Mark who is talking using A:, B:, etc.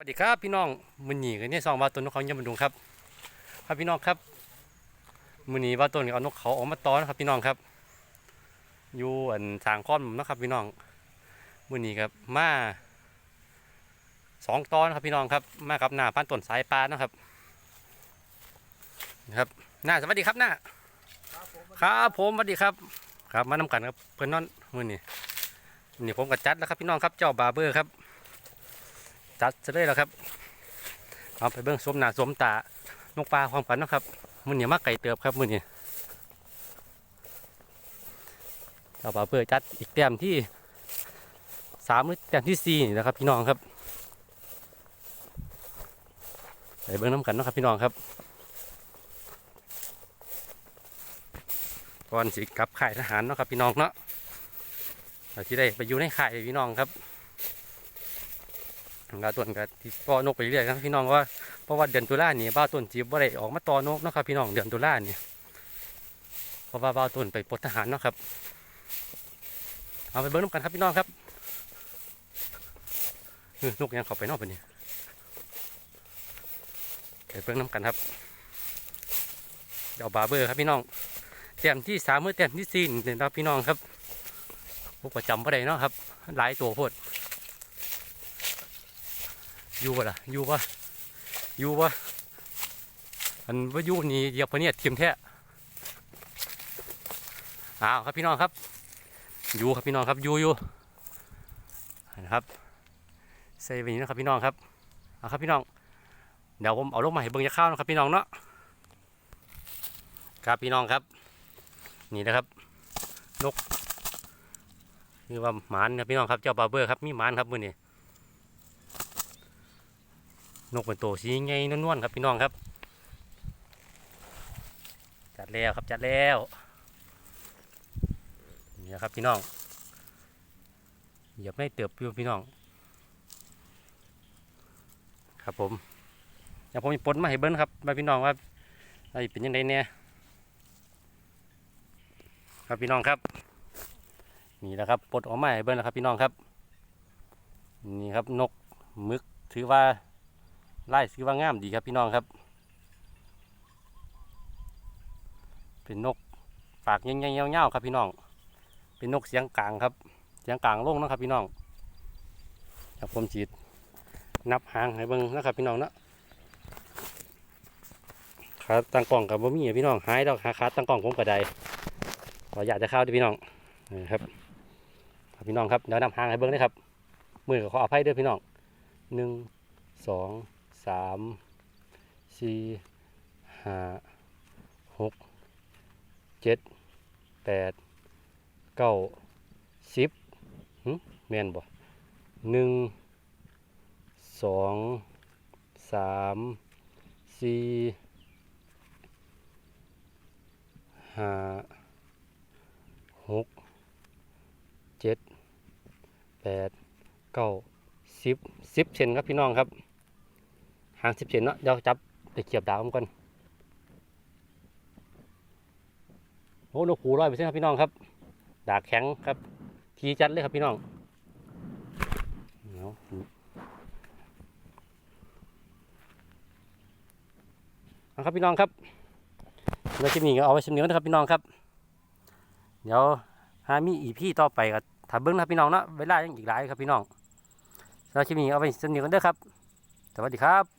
A: สวัสดีครับพี่น้องมือหนีกันเนี่ยสองบาต้นนกเขาเยี่ยมบรรดุงครับครับพี่น้องครับมือหนีบาต้นเอานกเขาออกมาต้อนครับพี่น้องครับ อยู่อันสางค้อมนะครับพี่น้องมือหนีครับมาสองตอนครับพี่น้องครับมากับหน้าพันต้นสายปลานะครับนะครับหน้าสวัสดีครับหน้าครับผมสวัสดีครับ ครับมานำกันครับเพื่อนน้อนมือหนีมือนี้ผมกับจัดแล้วครับพี่น้องครับเจ้าบาเบอร์ครับ จัดจะได้แล้วครับเอาไปเบิ้งสวมหน้าสวมตานกปลาความกันนะครับมือเหนียวมากไก่เติบครับมือนี้เอาไปเพื่อจัดอีกแต้มที่สามหรือแต้มที่สี่นี่นะครับพี่น้องครับไปเบิ้งน้ำกันนะครับพี่น้องครับก่อนสิกลับค่ายทหารเนาะครับพี่น้องเนาะเราที่ได้ไปอยู่ในค่ายพี่น้องครับ กาต้นก็ที่ต่อนกไปเรื่อยๆครับพี่น้องว่าเพราะว่าเดือนตุลาเนี่ยบ้าต้นจีบว่าได้ออกมาตอนกนะครับพี่น้องเดือนตุลาเนี่ยเพราะว่าบ้าต้นไปปลดทหารเนาะครับ เอาไปเบิ้งน้ำกันครับพี่น้องครับนกยังเข้าไปนอกไปนี่ไปเบิ้งน้ำกันครับเดี๋ยวบาเบอร์ครับพี่น้องแต้มที่สามเมื่อแต้มที่สี่นี่นะครับพี่น้องครับพวกประจำว่าได้เนาะครับ หลายตัวโพด อยู่บ่ล่ะอยู่บ่อยู่บ่อันว่าอยู่นี่เหยียบพะเนี่ยทีมแท้อ้าวครับพี่น้องครับ อยู่ครับพี่น้องครับอยู่อยู่นะครับใส่ไปนี้นะครับพี่น้องครับเอาครับพี่น้องเดี๋ยวผมเอาลงมาให้เบิ่งจะเข้าวนะครับพี่น้องเนาะครับพี่น้องครับ นี่นะครับนกคือว่าหมานครับพี่น้องครับเจ้าบาเบอร์ครับมีหมานครับมือนี้ นกเป็นตัวสีไงนวลๆครับพี่น้องครับ จัดแล้วครับจัดแล้วนี่นะครับพี่น้องเหยียบไม่เติบอยู่พี่น้อง ครับผมเดี๋ยวผมจะปนมาให้เบิ้งครับมาพี่น้องว่าไอ้เป็นยังไงเนี่ยครับพี่น้องครับนี่แหละครับปลดออกมาให้เบิ้งแล้วครับพี่น้องครับนี่ครับนกมึกถือว่า ไล่ซื้อว่างามดีครับพี่น้องครับ เป็นนกปากยังๆเงาๆครับพี่น้อง เป็นนกเสียงกลางครับ เสียงกลางโล่งนะครับพี่น้องครับผมจีดนับหางให้เบิ่งนะครับพี่น้องนะขาตั้งกล่องกับบ่มีอะพี่น้องหายดอกหาขาตั้งกล่องผมก็ไดขออยากจะเข้าด้วยพี่น้องนี่ครับพี่น้องครับเดี๋ยวนับหางให้เบิ่งนะครับมือก็ขออภัยด้วยพี่น้องหนึ่งสอง สามสี่ห้าหกเจ็ดแปดเก้าสิบหึแม่นบ่หนึ่งสองสามสี่ห้าหกเจ็ดแปดเก้าสิบสิบเซนครับพี่น้องครับ ห่างสิบเซนเนาะเดี๋ยวจับไปเกียบดาวมันก่อนโอ้นกหูร้อยเปอร์เซ็นต์ครับพี่น้องครับ ดาแข็งครับ ทีจัดเลยครับพี่น้องเอาครับพี่น้องครับเราจะมีก็เอาไว้ชมเนื้อนะครับพี่น้องครับ เดี๋ยวหามีอีพี่ต่อไปกับถ้าเบิ้งนะครับพี่น้องเนาะเวลายังอีกหลายครับพี่น้องเราจะมีเอาไว้ชมเนื้อกันเด้อครับ สวัสดีครับ